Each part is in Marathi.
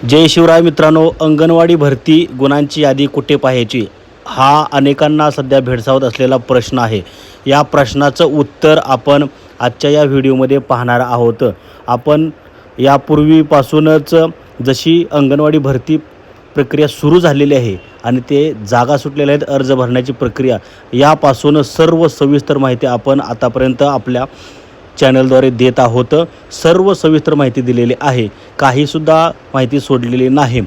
जय शिवराय मित्रांनो अंगणवाडी भरती गुणांची यादी कुठे पाहायची? हा अनेकांना सध्या भेडसावत असलेला प्रश्न आहे. या प्रश्नाचं उत्तर आपण आजच्या या व्हिडिओमध्ये पाहणार आहोत. आपण यापूर्वीपासूनच जशी अंगणवाडी भरती प्रक्रिया सुरू झालेली आहे आणि ते जागा सुटलेल्या आहेत अर्ज भरण्याची प्रक्रिया यापासून सर्व सविस्तर माहिती आपण आतापर्यंत आपल्या चॅनलद्वारे देत आहोत. सर्व सविस्तर माहिती दिलेली आहे. काहीसुद्धा माहिती सोडलेली नाही.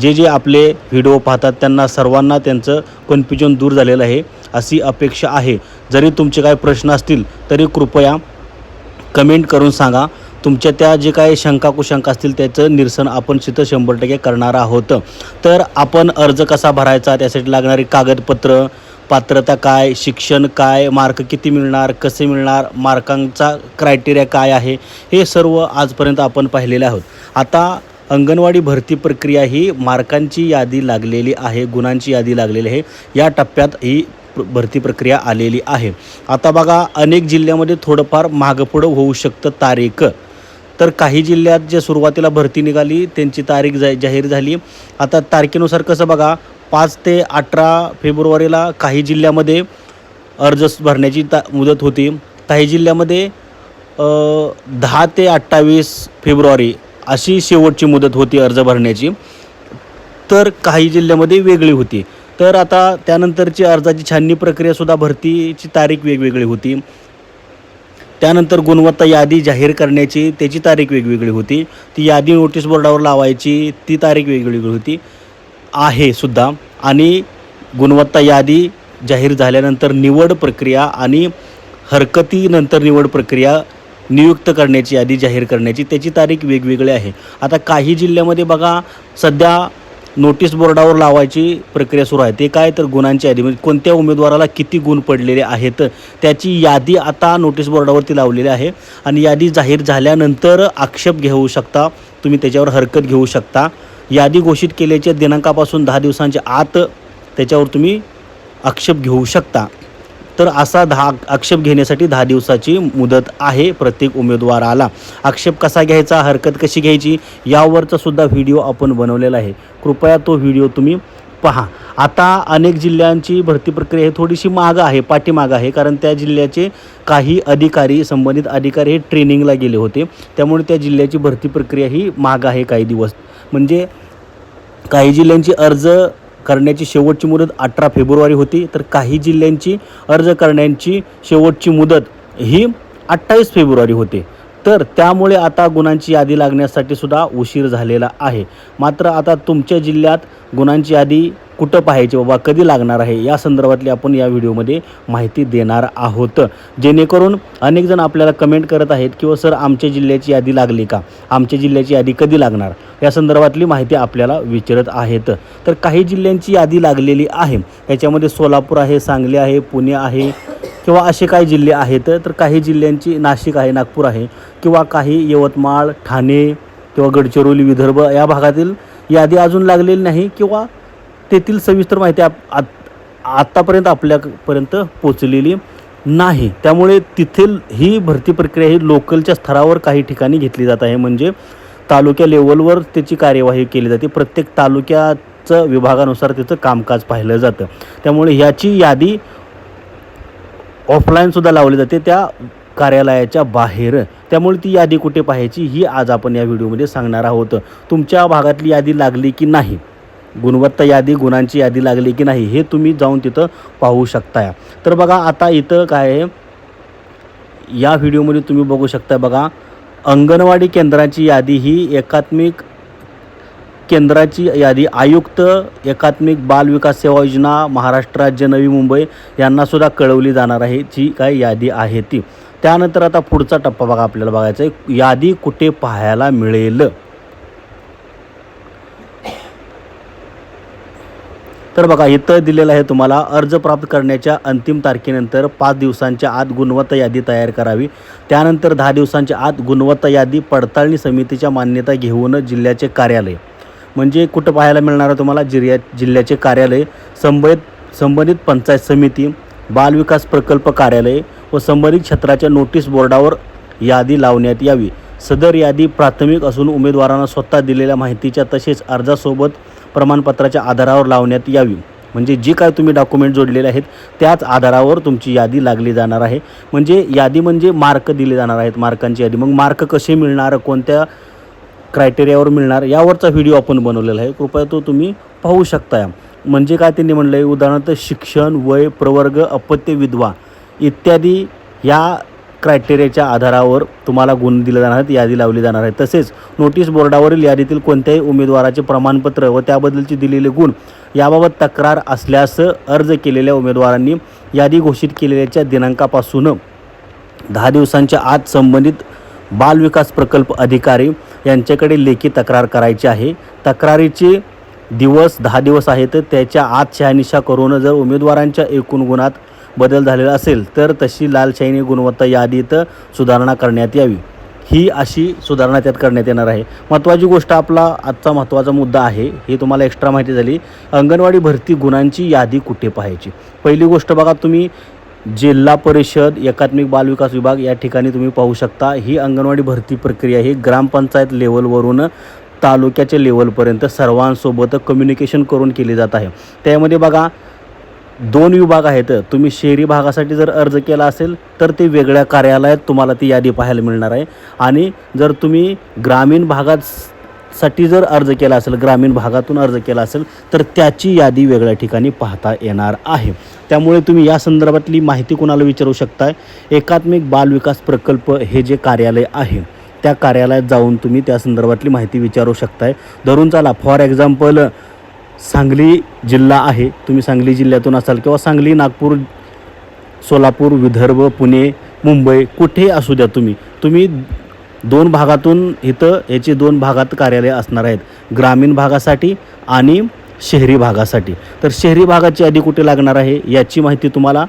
जे जे आपले व्हिडिओ पाहतात त्यांना सर्वांना त्यांचं कन्फ्युजन दूर झालेलं आहे अशी अपेक्षा आहे. जरी तुमचे काही प्रश्न असतील तरी कृपया कमेंट करून सांगा. तुमच्या त्या जे काही शंका कुशंका असतील त्याचं निरसन आपण तिथं शंभर टक्के करणार आहोत. तर आपण अर्ज कसा भरायचा त्यासाठी लागणारी कागदपत्र पात्रता काय शिक्षण काय मार्क किती मिळणार कसे मिळणार मार्कांचा क्रायटेरिया काय आहे हे सर्व आजपर्यंत आपण पाहिलेले आहोत. आता अंगणवाडी भरती प्रक्रिया ही मार्कांची यादी लागलेली आहे गुणांची यादी लागलेली आहे. या टप्प्यात ही प्र- भरती प्रक्रिया आलेली आहे. आता बघा अनेक जिल्ह्यामध्ये थोडंफार मागपुढं होऊ शकतं तारीख. तर काही जिल्ह्यात जे सुरुवातीला भरती निघाली त्यांची तारीख जा जाहीर झाली. आता तारखेनुसार कसं बघा पाच ते अठरा फेब्रुवारीला काही जिल्ह्यामध्ये अर्ज भरण्याची ता मुदत होती. काही जिल्ह्यामध्ये दहा ते अठ्ठावीस फेब्रुवारी अशी शेवटची मुदत होती अर्ज भरण्याची. तर काही जिल्ह्यामध्ये वेगळी होती. तर आता त्यानंतरची अर्जाची छाननी प्रक्रियासुद्धा भरतीची तारीख वेगवेगळी होती. त्यानंतर गुणवत्ता यादी जाहीर करण्याची त्याची तारीख वेगवेगळी होती. ती यादी नोटीस बोर्डावर लावायची ती तारीख वेगवेगळी होती. आहे सुद्धा. आणि गुणवत्ता यादी जाहीर झाल्यानंतर निवड प्रक्रिया आणि हरकतीनंतर निवड प्रक्रिया नियुक्त करण्याची यादी जाहीर करण्याची त्याची तारीख वेगवेगळी आहे. आता काही जिल्ह्यामध्ये बघा सध्या नोटीस बोर्डावर लावायची प्रक्रिया सुरू आहे. ते काय तर गुणांची यादी म्हणजे कोणत्या उमेदवाराला किती गुण पडलेले आहेत त्याची यादी आता नोटीस बोर्डावरती लावलेली आहे. आणि यादी जाहीर झाल्यानंतर आक्षेप घेऊ शकता तुम्ही त्याच्यावर हरकत घेऊ शकता. यादी घोषित केल्याच्या दिनांकापासून दहा दिवसांच्या आत त्याच्यावर तुम्ही आक्षेप घेऊ शकता. तर असा दहा आक्षेप घेण्यासाठी दहा दिवसाची मुदत आहे प्रत्येक उमेदवाराला. आक्षेप कसा घ्यायचा हरकत कशी घ्यायची यावरचा सुद्धा व्हिडिओ आपण बनवलेला आहे. कृपया तो व्हिडिओ तुम्ही पहा. आता अनेक जिल्ह्यांची भरती प्रक्रिया ही थोडीशी मागं आहे पाठीमागं आहे. कारण त्या जिल्ह्याचे काही अधिकारी संबंधित अधिकारी हे ट्रेनिंगला गेले होते. त्यामुळे त्या जिल्ह्याची भरती प्रक्रिया ही माग आहे काही दिवस. म्हणजे काही जिल्ह्यांची अर्ज करण्याची शेवटची मुदत अठरा फेब्रुवारी होती तर काही जिल्ह्यांची अर्ज करण्याची शेवटची मुदत ही अठ्ठावीस फेब्रुवारी होते. तर त्यामुळे आता गुणांची यादी लागण्यासाठी सुद्धा उशीर झालेला आहे. मात्र आता तुमच्या जिल्ह्यात गुणांची यादी कुठं पाहायचे बाबा कधी लागणार आहे या संदर्भातली आपण या व्हिडिओमध्ये माहिती देणार आहोत. जेणेकरून अनेक जण आपल्याला कमेंट करत आहेत किंवा सर आमच्या जिल्ह्याची यादी लागली का? आमच्या जिल्ह्याची यादी कधी लागणार? या संदर्भातली माहिती आपल्याला विचारत आहेत. तर काही जिल्ह्यांची यादी लागलेली आहे. याच्यामध्ये सोलापूर आहे सांगली आहे पुणे आहे किंवा असे काही जिल्हे आहेत. तर काही जिल्ह्यांची नाशिक आहे नागपूर आहे किंवा काही यवतमाळ ठाणे किंवा गडचिरोली विदर्भ या भागातील यादी अजून लागलेली नाही किंवा तेथील सविस्तर माहिती आप आत आत्तापर्यंत आपल्यापर्यंत पोचलेली नाही. त्यामुळे तिथील ही भरती प्रक्रिया ही लोकलच्या स्तरावर काही ठिकाणी घेतली जात आहे. म्हणजे तालुक्या लेवलवर त्याची कार्यवाही केली जाते. प्रत्येक तालुक्याचं विभागानुसार त्याचं कामकाज पाहिलं जातं. त्यामुळे ह्याची यादी ऑफलाईनसुद्धा लावली जाते त्या कार्यालयाच्या बाहेर. त्यामुळे ती यादी कुठे पाहायची ही आज आपण या व्हिडिओमध्ये सांगणार आहोत. तुमच्या भागातली यादी लागली की नाही? गुणवत्ता यादी गुणांची यादी लागली की नाही हे तुम्ही जाऊन तिथं पाहू शकताय. तर बघा आता इथं काय आहे या व्हिडिओमध्ये तुम्ही बघू शकता बघा अंगणवाडी केंद्राची यादी ही एकात्मिक केंद्राची यादी. आयुक्त एकात्मिक बाल विकास सेवा योजना महाराष्ट्र राज्य नवी मुंबई यांनासुद्धा कळवली जाणार आहे जी काय यादी आहे ती. त्यानंतर आता पुढचा टप्पा बघा आपल्याला बघायचा आहे यादी कुठे पाहायला मिळेल? तर बघा इथं दिलेलं आहे तुम्हाला अर्ज प्राप्त करण्याच्या अंतिम तारखेनंतर पाच दिवसांच्या आत गुणवत्ता यादी तयार करावी. त्यानंतर दहा दिवसांच्या आत गुणवत्ता यादी पडताळणी समितीच्या मान्यता घेऊन जिल्ह्याचे कार्यालय. म्हणजे कुठं पाहायला मिळणार तुम्हाला? जिल्ह्या जिल्ह्याचे कार्यालय संबंधित संबंधित पंचायत समिती बालविकास प्रकल्प कार्यालय व संबंधित क्षेत्राच्या नोटीस बोर्डावर यादी लावण्यात यावी. सदर यादी प्राथमिक असून उमेदवारांना स्वतः दिलेल्या माहितीच्या तसेच अर्जासोबत प्रमाणपत्राच्या आधारावर लावण्यात यावी. म्हणजे जी काय तुम्ही डॉक्युमेंट जोडलेले आहेत त्याच आधारावर तुमची यादी लागली जाणार आहे. म्हणजे यादी म्हणजे मार्क दिले जाणार आहेत मार्कांची यादी. मग मार्क कसे मिळणार कोणत्या क्रायटेरियावर मिळणार यावरचा व्हिडिओ आपण बनवलेला आहे. कृपया तो तुम्ही पाहू शकता. म्हणजे काय त्यांनी म्हणलं आहे उदाहरणार्थ शिक्षण वय प्रवर्ग अपत्य विधवा इत्यादी या क्रायटेरियाच्या आधारावर तुम्हाला गुण दिले जाणार आहेत यादी लावली जाणार आहे. तसेच नोटीस बोर्डावरील यादीतील कोणत्याही उमेदवाराचे प्रमाणपत्र व त्याबद्दलचे दिलेले गुण याबाबत तक्रार असल्यास अर्ज केलेल्या उमेदवारांनी यादी घोषित केलेल्याच्या दिनांकापासून दहा दिवसांच्या आत संबंधित बालविकास प्रकल्प अधिकारी यांच्याकडे लेखी तक्रार करायची आहे. तक्रारीचे दिवस दहा दिवस आहेत. त्याच्या आत शहानिशा करून जर उमेदवारांच्या एकूण गुणात बदल झालेला असेल तर तशी लालशाहीने गुणवत्ता यादीत सुधारणा करण्यात यावी. ही अशी सुधारणा त्यात करण्यात येणार आहे. महत्त्वाची गोष्ट आपला आजचा महत्त्वाचा मुद्दा आहे. हे तुम्हाला एक्स्ट्रा माहिती झाली. अंगणवाडी भरती गुणांची यादी कुठे पाहायची? पहिली गोष्ट बघा तुम्ही जिल्हा परिषद एकात्मिक बालविकास विभाग या ठिकाणी तुम्ही पाहू शकता. ही अंगणवाडी भरती प्रक्रिया ही ग्रामपंचायत लेवलवरून तालुक्याच्या लेवलपर्यंत सर्वांसोबत कम्युनिकेशन करून केली जात आहे. त्यामध्ये बघा दोन विभाग आहेत. तुम्ही शहरी भागासाठी जर अर्ज केला असेल तर ते वेगळ्या कार्यालयात तुम्हाला ती यादी पाहायला मिळणार आहे. आणि जर तुम्ही ग्रामीण भागात साठी जर अर्ज केला असेल ग्रामीण भागातून अर्ज केला असेल तर त्याची यादी वेगळ्या ठिकाणी पाहता येणार आहे. त्यामुळे तुम्ही या संदर्भातली माहिती कुणाला विचारू शकताय? एकात्मिक बालविकास प्रकल्प हे जे कार्यालय आहे त्या कार्यालयात जाऊन तुम्ही त्या संदर्भातली माहिती विचारू शकताय. धरून चाला फॉर एक्झाम्पल सांगली जिल्हा आहे. तुम्ही सांगली जिल्ह्यातून असाल किंवा सांगली नागपूर सोलापूर विदर्भ पुणे मुंबई कुठेही असू द्या तुम्ही. तुम्ही दोन भागातून इथं याची दोन भागात कार्यालय असणार आहेत. ग्रामीण भागासाठी आणि शहरी भागासाठी. तर शहरी भागाची यादी कुठे लागणार आहे याची माहिती तुम्हाला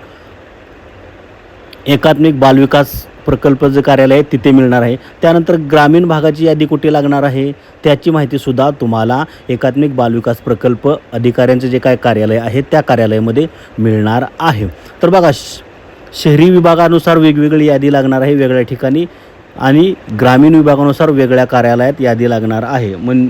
एकात्मिक बालविकास प्रकल्प जे कार्यालय आहे तिथे मिळणार आहे. त्यानंतर ग्रामीण भागाची यादी कुठे लागणार आहे त्याची माहितीसुद्धा तुम्हाला एकात्मिक बालविकास प्रकल्प अधिकाऱ्यांचे जे काय कार्यालय आहे त्या कार्यालयामध्ये मिळणार आहे. तर बघा श शहरी विभागानुसार वेगवेगळी यादी लागणार आहे वेगळ्या ठिकाणी आणि ग्रामीण विभागानुसार वेगळ्या कार्यालयात यादी लागणार आहे. मन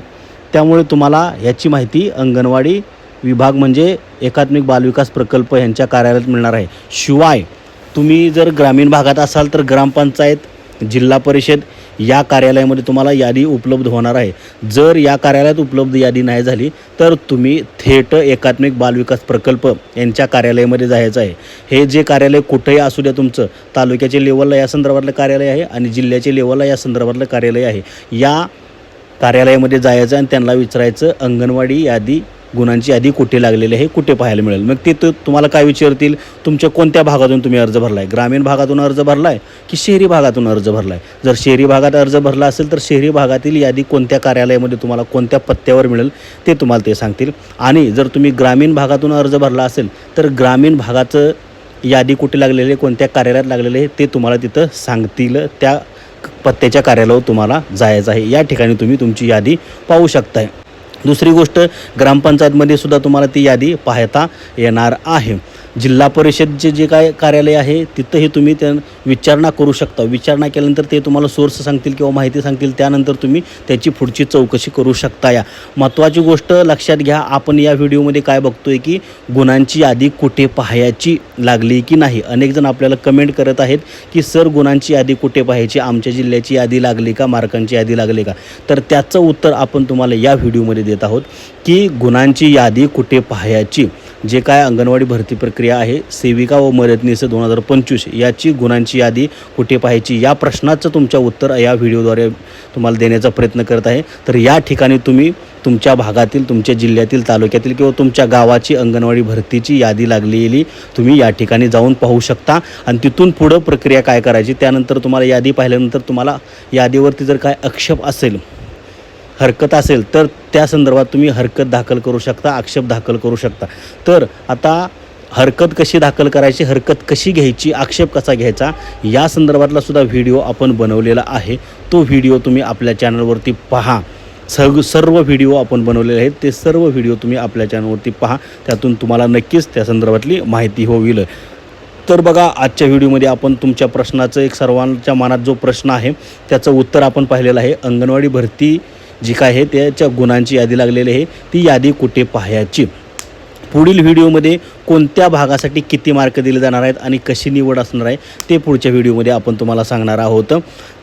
त्यामुळे तुम्हाला ह्याची माहिती अंगणवाडी विभाग म्हणजे एकात्मिक बालविकास प्रकल्प यांच्या कार्यालयात मिळणार आहे. शिवाय तुम्ही जर ग्रामीण भागात असाल तर ग्रामपंचायत जिल्हा परिषद या कार्यालयामध्ये तुम्हाला यादी उपलब्ध होणार आहे. जर या कार्यालयात उपलब्ध यादी नाही झाली तर तुम्ही थेट एकात्मिक बालविकास प्रकल्प यांच्या कार्यालयामध्ये जायचं आहे. हे जे कार्यालय कुठेही असू द्या तुमचं तालुक्याच्या लेवलला या संदर्भातलं कार्यालय आहे आणि जिल्ह्याच्या लेवलला या संदर्भातलं कार्यालय आहे. या कार्यालयामध्ये जायचं आणि त्यांना विचारायचं अंगणवाडी यादी गुणांची यादी कुठे लागलेली आहे कुठे पाहायला मिळेल? मग ते तुम्हाला काय विचारतील? तुमच्या कोणत्या भागातून तुम्ही अर्ज भरला आहे ग्रामीण भागातून अर्ज भरला आहे की शहरी भागातून अर्ज भरला आहे जर शहरी भागात अर्ज भरला असेल तर शहरी भागातील यादी कोणत्या कार्यालयामध्ये तुम्हाला कोणत्या पत्त्यावर मिळेल ते तुम्हाला ते सांगतील. आणि जर तुम्ही ग्रामीण भागातून अर्ज भरला असेल तर ग्रामीण भागाचं यादी कुठे लागलेली आहे कोणत्या कार्यालयात लागलेले आहे ते तुम्हाला तिथं सांगतील. त्या पत्त्याच्या कार्यालयावर तुम्हाला जायचं आहे. या ठिकाणी तुम्ही तुमची यादी पाहू शकताय. दुसरी गोष्ट ग्रामपंचायतमध्ये सुद्धा तुम्हाला ती यादी पाहता येणार आहे. जिल्हा परिषदचे जे काय कार्यालय आहे तिथंही तुम्ही त्या विचारणा करू शकता. विचारणा केल्यानंतर ते तुम्हाला सोर्स सांगतील किंवा माहिती सांगतील त्यानंतर तुम्ही त्याची पुढची चौकशी करू शकता या. महत्त्वाची गोष्ट लक्षात घ्या आपण या व्हिडिओमध्ये काय बघतोय की गुणांची यादी कुठे पाहायची लागली की नाही? अनेक जण आपल्याला कमेंट करत आहेत की सर गुणांची यादी कुठे पाहायची? आमच्या जिल्ह्याची यादी लागली का? मार्कांची यादी लागली का? तर त्याचं उत्तर आपण तुम्हाला या व्हिडिओमध्ये देत आहोत की गुणांची यादी कुठे पाहायची? जे काय अंगणवाडी भरती प्रक्रिया आहे सेविका व मदतनीस दोन हजार पंचवीस याची गुणांची यादी कुठे पाहायची या प्रश्नाचं तुमच्या उत्तर या व्हिडिओद्वारे तुम्हाला देण्याचा प्रयत्न करत आहे. तर या ठिकाणी तुम्ही तुमच्या भागातील तुमच्या जिल्ह्यातील तालुक्यातील किंवा तुमच्या गावाची अंगणवाडी भरतीची यादी लागलेली तुम्ही या ठिकाणी जाऊन पाहू शकता. आणि तिथून पुढं प्रक्रिया काय करायची त्यानंतर तुम्हाला यादी पाहिल्यानंतर तुम्हाला यादीवरती जर काय आक्षेप असेल हरकत असेल तर त्या संदर्भात तुम्ही हरकत दाखल करू शकता आक्षेप दाखल करू शकता. तर आता हरकत कशी दाखल करायची हरकत कशी घ्यायची आक्षेप कसा घ्यायचा या संदर्भातला सुद्धा व्हिडिओ आपण बनवलेला आहे. तो व्हिडिओ तुम्ही आपल्या चॅनलवरती पहा. सर्व सर्व व्हिडिओ आपण बनवलेले आहेत ते सर्व व्हिडिओ तुम्ही आपल्या चॅनलवरती पहा. त्यातून तुम्हाला नक्कीच त्या संदर्भातली माहिती होईल. तर बघा आजच्या व्हिडिओमध्ये आपण तुमच्या प्रश्नाचं एक सर्वांच्या मनात जो प्रश्न आहे त्याचं उत्तर आपण पाहिलेलं आहे. अंगणवाडी भरती जी काय आहे त्याच्या गुणांची यादी लागलेली आहे. ती यादी कुठे पाहायची? पुढील व्हिडिओमध्ये कोणत्या भागासाठी किती मार्क दिले जाणार आहेत आणि कशी निवड असणार आहे ते पुढच्या व्हिडिओमध्ये आपण तुम्हाला सांगणार आहोत.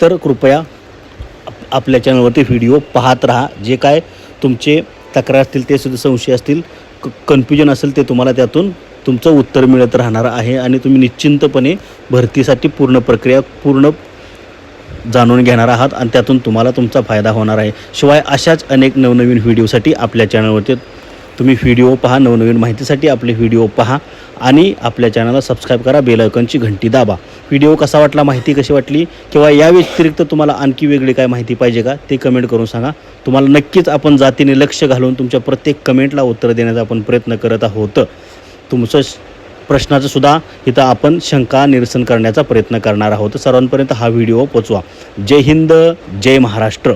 तर कृपया आप- आपल्या चॅनलवरती व्हिडिओ पाहत राहा. जे काय तुमचे तक्रार असतील ते सुद्धा संशय असतील क कन्फ्युजन असेल ते तुम्हाला त्यातून तुमचं उत्तर मिळत राहणार आहे. आणि तुम्ही निश्चिंतपणे भरतीसाठी पूर्ण प्रक्रिया पूर्ण जाणून घेणार आहात आणि त्यातून तुम्हाला तुमचा फायदा होणार आहे. शिवाय अशाच अनेक नवनवीन व्हिडिओसाठी आपल्या चॅनलवरती तुम्ही व्हिडिओ पहा नवनवीन माहितीसाठी आपले व्हिडिओ पहा आणि आपल्या चॅनलला सबस्क्राईब करा बेल घंटी दाबा. व्हिडिओ कसा वाटला माहिती कशी वाटली किंवा या व्यतिरिक्त तुम्हाला आणखी वेगळी काय माहिती पाहिजे का ते कमेंट करून सांगा. तुम्हाला नक्कीच आपण जातीने लक्ष घालून तुमच्या प्रत्येक कमेंटला उत्तर देण्याचा आपण प्रयत्न करत आहोत. तुमचं प्रश्नाचं सुद्धा इथं आपण शंका निरसन करण्याचा प्रयत्न करणार आहोत. सर्वांपर्यंत हा व्हिडिओ पोचवा. जय हिंद जय महाराष्ट्र.